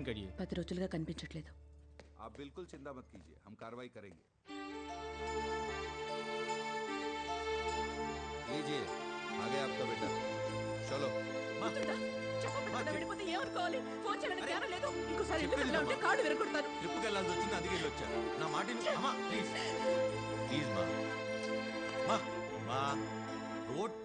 Sign करिए పది రోజులుగా కనిపించట్లేదు आप बिल्कुल चिंता मत कीजिए हम कार्रवाई करेंगे लीजिए आ गया आपका बेटा चलो వెళ్ళిపోతే ఏమనుకోవాలి ఫోన్ చేయడానికి జ్ఞానం లేదు ఇంకోసారి ఇల్లు కదలా ఉంటే కాడు విరగొడతాను ట్రిప్కి వెళ్ళాల్సి వచ్చింది అందుకే వెళ్ళి వచ్చా నా మాట విను. అమ్మా ప్లీజ్ ప్లీజ్ మా మా మా రోడ్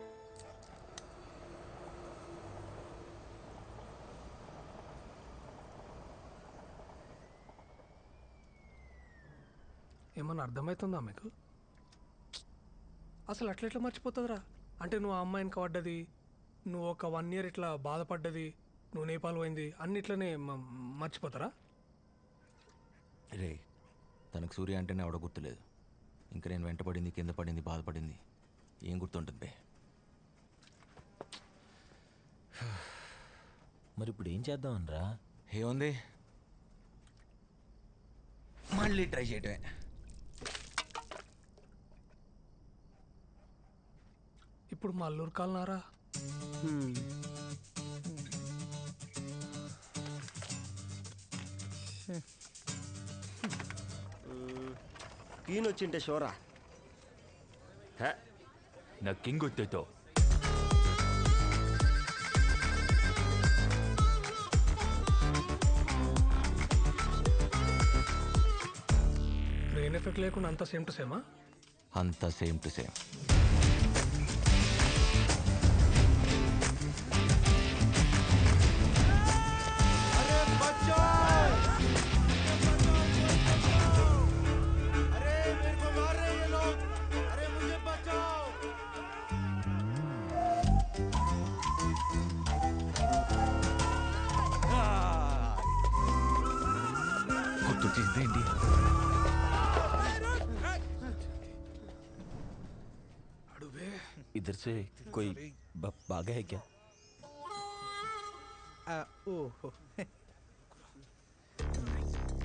ఏమన్నా అర్థమవుతుందా మీకు? అసలు అట్లా ఎట్లా మర్చిపోతుందిరా అంటే నువ్వు ఆ అమ్మాయిని పడ్డది నువ్వు ఒక వన్ ఇయర్ ఇట్లా బాధపడ్డది నువ్వు నేపాల్ పోయింది అన్నిట్లనే మర్చిపోతారా? రే తనకు సూర్య అంటేనే ఆవిడ గుర్తులేదు. ఇంకా నేను వెంటపడింది కింద పడింది బాధపడింది ఏం గుర్తుంటుంది బే. మరి ఇప్పుడు ఏం చేద్దామనరా? ఏముంది? మళ్ళీ ట్రై చేయటమే. ఇప్పుడు మా అల్లూరు కాలనారా? ఈయన వచ్చింటే షోరా? నా కింగ్ వచ్చేతో. ఎఫెక్ట్ లేకుండా అంత సేమ్ టు సేమా? అంతా same to same. గుర్తొచ్చిందేంటి इधर से कोई ब- भागा है क्या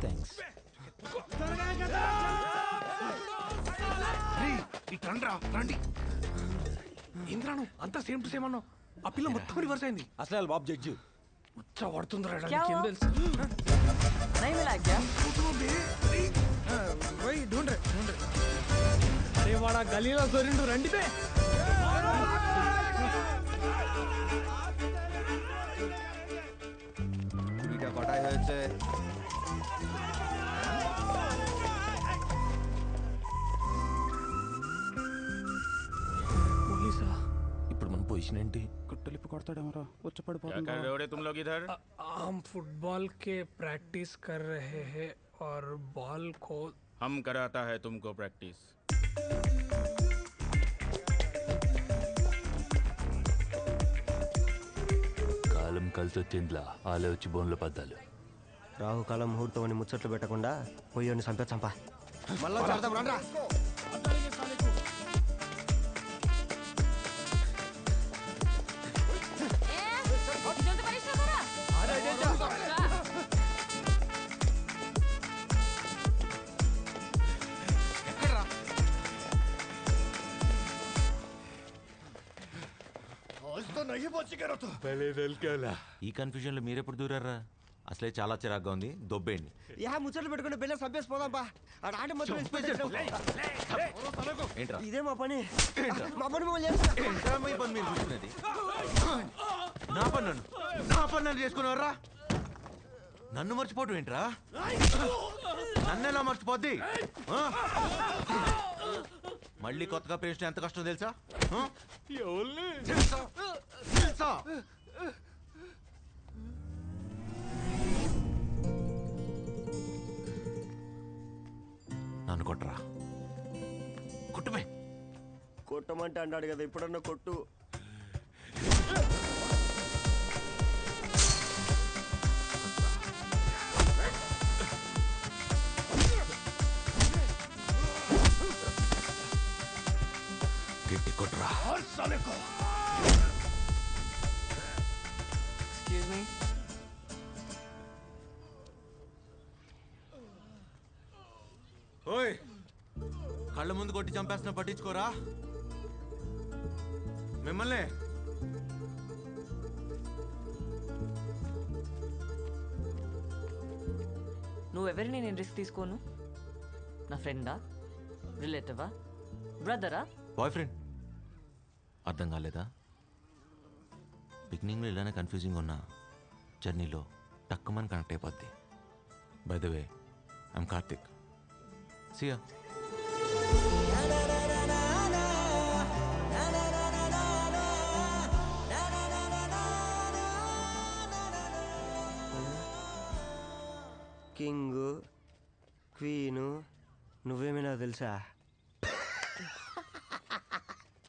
థ్యాంక్స్ రండి ఇంద్రాను అంతా సేమ్ టు సేమ్ అన్నావు ఆ పిల్ల మొత్తం రివర్స్ అయింది అసలు వాళ్ళ బాబు జడ్జి ముచ్చ పడుతుందిరా నీకేం తెలుసు పోయి ఢూండ్రే ఢూండ్రే అరే వాడా గలీలో దొరిండు రండి బే চুরিটা কটায় হয়েছে పోలీసా ఇప్పుడు మన పొజిషన్ ఏంటి क्या कर रहे हो रे तुम लोग इधर हम फुटबॉल के प्रैक्टिस कर रहे हैं और बॉल को हम कराता है तुमको प्रैक्टिस కాలం కలిసి వచ్చిందిలా ఆలే వచ్చి బోన్లో పద్దాలు రాహుకాలం ముహూర్తం అని ముచ్చట్లు పెట్టకుండా పోయి చంపే చంప మళ్ళా చేద్దాం రండ్రా ఈ కన్ఫ్యూజన్లో మీరెప్పుడు దూరారా? అసలే చాలా చిరాగ్గా ఉంది. దొబ్బేయండి. యా ముచ్చట్లు పెట్టుకుని బెల్ల చంపేసి పోదాం బా ఆట మొత్తం ఇదే మా పని. మా పని నా పని నన్ను. నా చేసుకున్నారా నన్ను మర్చిపోవటం ఏంట్రా? నన్ను ఎలా మర్చిపోద్ది? మళ్ళీ కొత్తగా ప్రేమించడం ఎంత కష్టం తెలుసా? తెలుసా? తెలుసా? నన్ను కొట్టరా? కుట్టుమే. కొట్టమంటే అన్నాడు కదా ఇప్పుడన్నా కొట్టు. గట్టి ఓయ్ కళ్ళ ముందు కొట్టి చంపేస్తున్నా పట్టించుకోరా? మిమ్మల్ని? నువ్వెవరిని నేను రిస్క్ తీసుకోను? నా ఫ్రెండా రిలేటివా బ్రదరా బాయ్ ఫ్రెండ్ అర్థం కాలేదా? బిగినింగ్లో ఇలానే కన్ఫ్యూజింగ్ ఉన్న జర్నీలో టక్కుమని కనెక్ట్ అయిపోద్ది. By the way I'm Karthik chia king queen నువ్వేమైనా తెలుసా?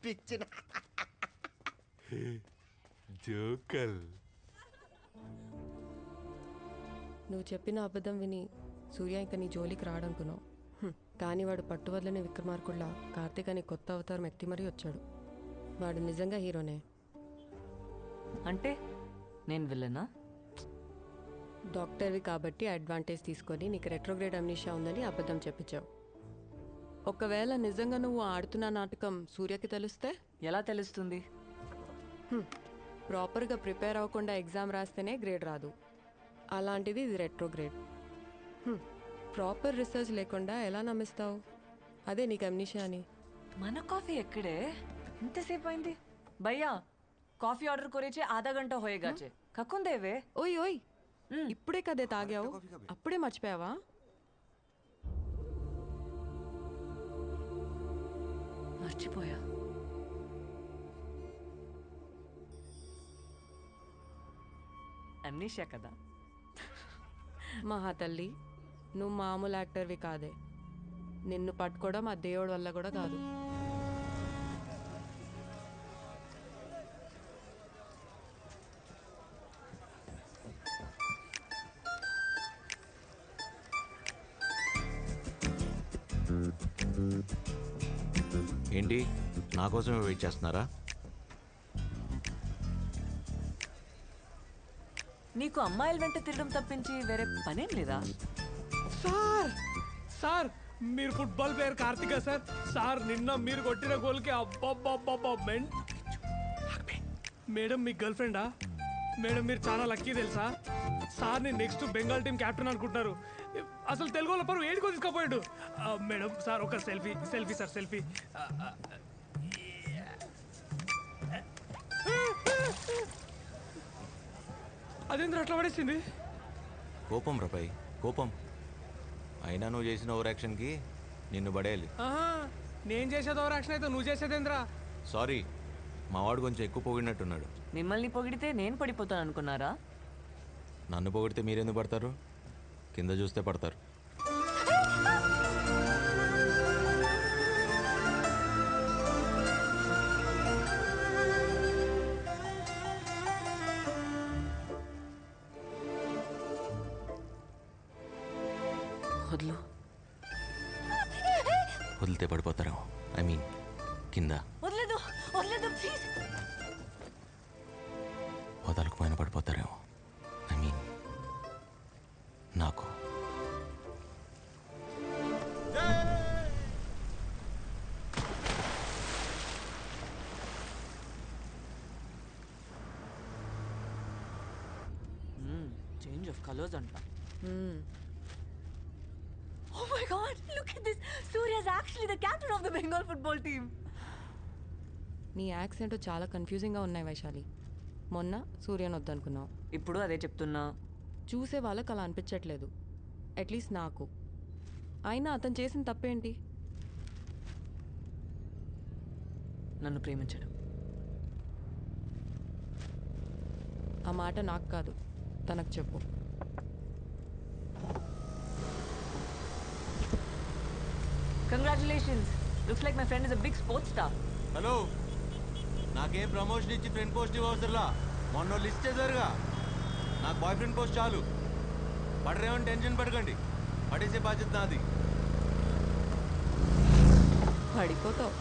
పిచ్చిన జోకల్ నువ్వు చెప్పిన అబద్ధం విని సూర్య ఇంక నీ జోలికి రాడనుకున్నావు. కానీ వాడు పట్టువదలని విక్రమార్కుళ్ళ కార్తీక్ అని కొత్త అవతారం ఎత్తి మరీ వచ్చాడు. వాడు నిజంగా హీరోనే. అంటే నేను విల్లనా? డాక్టర్వి కాబట్టి అడ్వాంటేజ్ తీసుకొని నీకు రెట్రోగ్రేడ్ అమ్నిషా ఉందని అబద్ధం చెప్పించావు. ఒకవేళ నిజంగా నువ్వు ఆడుతున్న నాటకం సూర్యకి తెలిస్తే? ఎలా తెలుస్తుంది. ప్రాపర్గా ప్రిపేర్ అవ్వకుండా ఎగ్జామ్ రాస్తేనే గ్రేడ్ రాదు. అలాంటిది ఇది రెట్రోగ్రేడ్ హ్మ్. ప్రాపర్ రీసెర్చ్ లేకుండా ఎలా నమ్మిస్తావు? అదే నీకు అమ్నిషా అని. మన కాఫీ ఎక్కడే? ఇంతసేపు అయింది భయ్యా కాఫీ ఆర్డర్ కొరేచే ఆధా గంట హోయేగాచే. కక్కుందేవే ఓయ్ ఓయ్. ఇప్పుడే కదే తాగావు? అప్పుడే మర్చిపోయావా? మర్చిపోయా. అమ్నీషా కదా? మహా తల్లి నువ్వు మామూలు యాక్టర్వి కాదే. నిన్ను పట్టుకోవడం ఆ దేవుడి వల్ల కూడా కాదు. ఏంటి? నా కోసమే వెయిట్ చేస్తున్నారా? నీకు అమ్మాయిల వెంట తిరగడం తప్పించి వేరే పనేం లేదా? సార్ సార్ మీరు football player Karthika sir. Sir నిన్న మీరు కొట్టిన గోల్కి అబ్బబ్బబ్బబ్బా మేడం మీ గర్ల్ ఫ్రెండా? మేడం మీరు చాలా లక్కీ తెలుసా? సార్ని నెక్స్ట్ బెంగాల్ టీం క్యాప్టెన్ అనుకుంటున్నారు. అసలు తెలుగు వాళ్ళ పరువు ఏడుకో తీసుకుపోయాడు. మేడం సార్ ఒక సెల్ఫీ సెల్ఫీ సార్ సెల్ఫీ. అదేంద్ర అట్లా పడేసింది? కోపం రపై కోపం. అయినా నువ్వు చేసిన ఓవర్ యాక్షన్కి నిన్ను పడేయాలి. ఆహా, నేను చేసేది ఓవర్ యాక్షన్ అయితే నువ్వు చేసేదేంద్రా సారీ మా వాడు కొంచెం ఎక్కువ పొగిడినట్టున్నాడు. మిమ్మల్ని పొగిడితే నేను పడిపోతాను అనుకున్నారా? నన్ను పొగిడితే మీరెందుకు పడతారు? కింద చూస్తే పడతారు. వదులు వదిలితే పడిపోతారేమో. ఐ మీన్ కింద. వదలేదు వదలేదు ప్లీజ్ వదలకపోయిన పడిపోతారేమో. ఐ మీన్ నాకు. చేంజ్ ఆఫ్ కలర్స్ అంట. మ్మ్. Oh my god, look at this. Surya is actually the captain of the Bengal football team. నీ యాక్సెంట్ చాలా కన్ఫ్యూజింగ్గా ఉన్నాయి వైశాలి. మొన్న సూర్యన్ వద్దనుకున్నావు. ఇప్పుడు అదే చెప్తున్నా. చూసే వాళ్ళకి అలా అనిపించట్లేదు. అట్లీస్ట్ నాకు. అయినా అతను చేసిన తప్పేంటి? నన్ను ప్రేమించడం. ఆ మాట నాకు కాదు. తనకు చెప్పు. Congratulations looks like my friend is a big sports star hello నాకేం ప్రమోషన్ ఇచ్చి ఫ్రెండ్ పోస్ట్ ఇవ్వసరలా మొన్న లిస్ట్ చేశారుగా. నాకు బాయ్ ఫ్రెండ్ పోస్ట్ చాలు. పడరేమని టెన్షన్ పడకండి. పడేసే బాధ్యత నాది. పడిపోతావు.